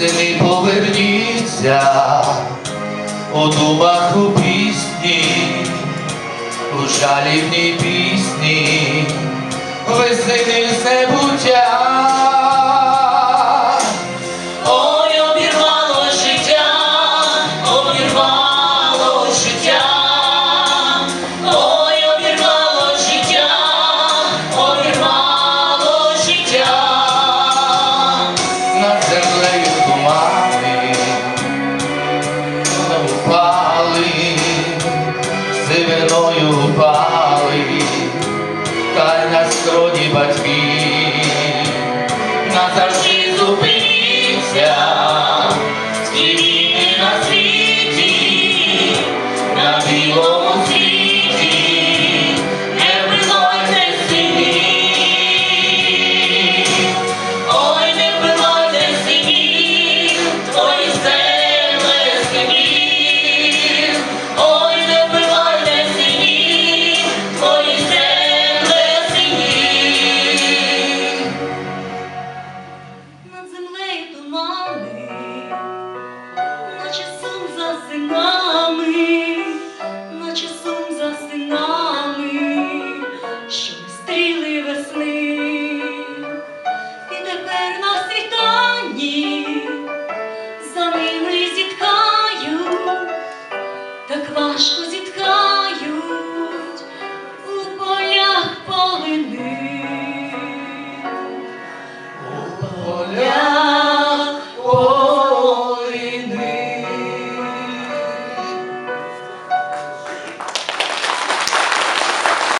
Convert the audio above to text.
сини поверніться у думах у пісні, у жалібній пісні, весни забуття. Сивиною упали, та й на скроні батьки назавжди. Morning.